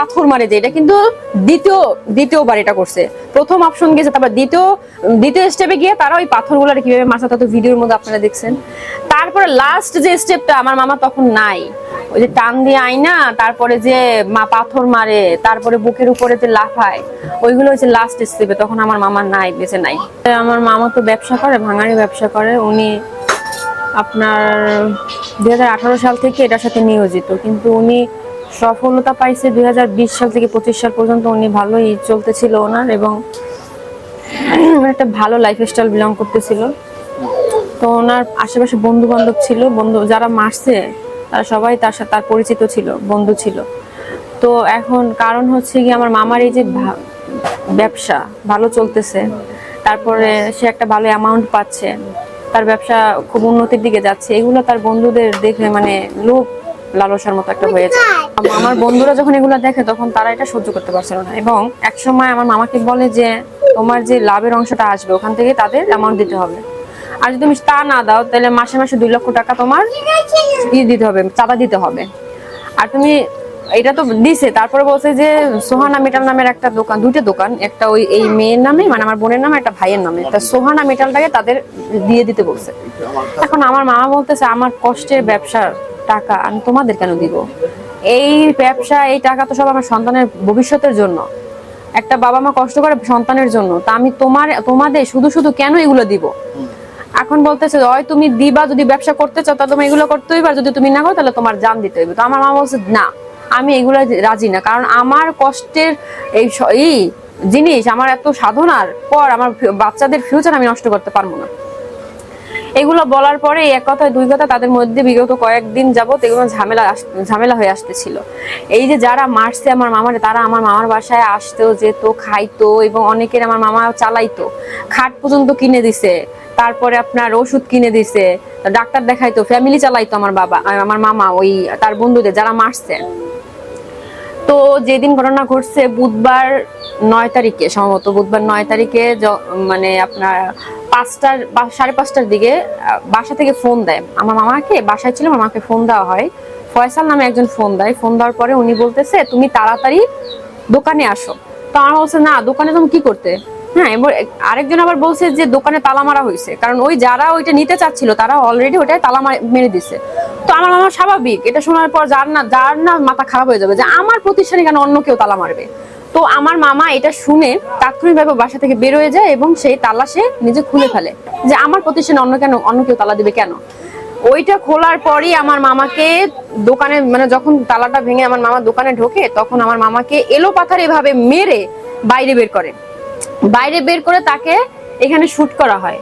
পাথর মারে যে, এটা কিন্তু দ্বিতীয়, দ্বিতীয়বার এটা করছে। প্রথম অপশন গেছে তারপর দ্বিতীয় দ্বিতীয় স্টেপে গিয়ে তারা ওই পাথরগুলো কীভাবে মারছে তত ভিডিওর মধ্যে আপনারা দেখছেন। তারপরে লাস্ট যে স্টেপটা আমার মামা তখন নাই। ওই যে টান দিয়ে আইনা তারপরে যে মা পাথর মারে, তারপরে বুকের উপরে যে লাফায়, ওইগুলো হচ্ছে লাস্ট স্টেপে তখন আমার মামা নাই, বেঁচে নাই। আমার মামা তো ব্যবসা করে ভাঙারি ব্যবসা করে। উনি আপনার দুই হাজার আঠারো সাল থেকে এটার সাথে নিয়োজিত, কিন্তু উনি সফলতা পাইছে দুই হাজার বিশ সাল থেকে পঁচিশ সাল পর্যন্ত উনি ভালোই চলতেছিল ওনার এবং একটা ভালো লাইফ স্টাইল বিলং করতেছিল। তো ওনার আশেপাশে বন্ধু বান্ধব ছিল, বন্ধু যারা মারছে, তারা সবাই তার সাথে তার পরিচিত ছিল, বন্ধু ছিল। তো এখন কারণ হচ্ছে কি আমার মামার এই যে ব্যবসা ভালো চলতেছে, তারপরে সে একটা ভালো অ্যামাউন্ট পাচ্ছে, তার ব্যবসা খুব উন্নতির দিকে যাচ্ছে, এগুলো তার বন্ধুদের দেখে মানে লোভ লালসার মতো একটা হয়েছে আমার বন্ধুরা যখন এগুলো দেখে, তখন তারা এটা সহ্য করতে পারছিল না। এবং এক সময় আমার মামাকে বলে যে, তোমার যে লাভের অংশটা আসবে, ওখান থেকে তাদের অ্যামাউন্ট দিতে হবে। আর যদি তুমি তা না দাও, তাহলে মাসে মাসে দুই লক্ষ টাকা তোমার ই দিতে হবে, চাঁদা দিতে হবে। আর তুমি এটা তো দিছে, তারপরে বলছে যে, সোহানা মেটাল নামের একটা দোকান, দুইটা দোকান, একটা ওই এই মেয়ের নামে মানে আমার বোনের নামে, একটা ভাইয়ের নামে। তা সোহানা মেটালটাকে তাদের দিয়ে দিতে বলছে। এখন আমার মামা বলতেছে, আমার কষ্টের ব্যবসার টাকা আমি তোমাদের কেন দিব? এই ব্যবসা, এই টাকা তো সব আমার সন্তানের ভবিষ্যতের জন্য। একটা বাবা মা কষ্ট করে সন্তানের জন্য। তা আমি তোমার, তোমাদের শুধু শুধু কেন এগুলো দিব? এখন বলতেছে হয় তুমি দিবা, যদি ব্যবসা করতে চাও তাহলে তুমি এগুলো করতে হইবে যদি তুমি না করো, তাহলে তোমার জান দিতে হইবে। তো আমার মা বলছে, না, আমি এগুলো রাজি না। কারণ আমার কষ্টের এই জিনিস, আমার এত সাধনার পর আমার বাচ্চাদের ফিউচার আমি নষ্ট করতে পারব না। এগুলো বলার পরে এক কথায়, দুই কথা তাদের মধ্যে বিগত কয়েকদিন যাবত এগুলো ঝামেলা ঝামেলা হয়ে আসতেছিল। এই যে যারা মারছে আমার মামার, তারা আমার মামার বাসায় আসতেও যেত, খাইতো এবং অনেকের আমার মামা চালাইতো। খাট পর্যন্ত কিনে দিছে, তারপরে আপনার ওষুধ কিনে দিছে, ডাক্তার দেখাইতো ফ্যামিলি চালাইতো আমার বাবা আমার মামা, ওই তার বন্ধুদের যারা মারছে। তো যেদিন ঘটনা ঘটছে, বুধবার নয় তারিখে, সম্ভবত বুধবার নয় তারিখে মানে আপনার পাঁচটার বা সাড়ে পাঁচটার দিকে বাসা থেকে ফোন দেয়। আমার মামাকে, বাসায় ছিল আমার মাকে ফোন দেওয়া হয়। ফয়সাল নামে একজন ফোন দেয়। ফোন দেওয়ার পরে উনি বলতেছে, তুমি তাড়াতাড়ি দোকানে আসো। তো আমার বলছে, না, দোকানে তুমি কি করতে? হ্যাঁ এবার আরেকজন আবার বলছে যে, দোকানে তালা মারা হয়েছে। কারণ ওই যারা ওইটা নিতে চাচ্ছিল, তারা অলরেডি ওটায় তালা মেরে দিছে। তো আমার মামা স্বাভাবিক। এটা শোনার পর যার না যার না মাথা খারাপ হয়ে যাবে যে, আমার প্রতিষ্ঠানে কেন অন্য কেউ তালা মারবে? তো আমার মামা এটা শুনে তাৎক্ষণিকভাবে বাসা থেকে বের হয়ে যায় এবং সেই তালা সে নিজে খুলে ফেলে যে আমার প্রতিষ্ঠানে অন্য কেন, অন্য কেউ তালা দিবে কেন? ওইটা খোলার পরই আমার মামাকে দোকানে মানে যখন তালাটা ভেঙে আমার মামা দোকানে ঢোকে, তখন আমার মামাকে এলো পাথার এভাবে মেরে বাইরে বের করে। বাইরে বের করে তাকে এখানে শুট করা হয়।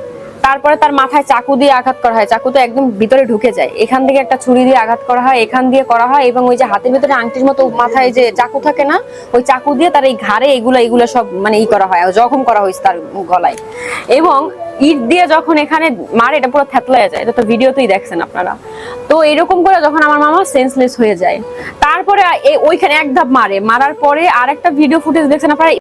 তারপরে তার মাথায় চাকু দিয়ে আঘাত করা হয়। চাকু তো একদম ভিতরে ঢুকে যায়। এখান থেকে একটা ছুরি দিয়ে আঘাত করা হয়, এখান দিয়ে করা হয় এবং ওই যে হাতের ভিতরে আংটির মতো মাথায় যে চাকু থাকে না, ওই চাকু দিয়ে তার এই ঘাড়ে এগুলো এগুলো সব মানে ই করা হয়, জখম করা হয়েছে তার গলায়। এবং ইট দিয়ে যখন এখানে মারে, এটা পুরো থ্যাতলায় যায়। এটা তো ভিডিওতেই দেখছেন আপনারা। তো এরকম করে যখন আমার মামা সেন্সলেস হয়ে যায়। তারপরে ওইখানে এক ধাপ মারে। মারার পরে আর একটা ভিডিও ফুটেজ দেখছেন আপনারা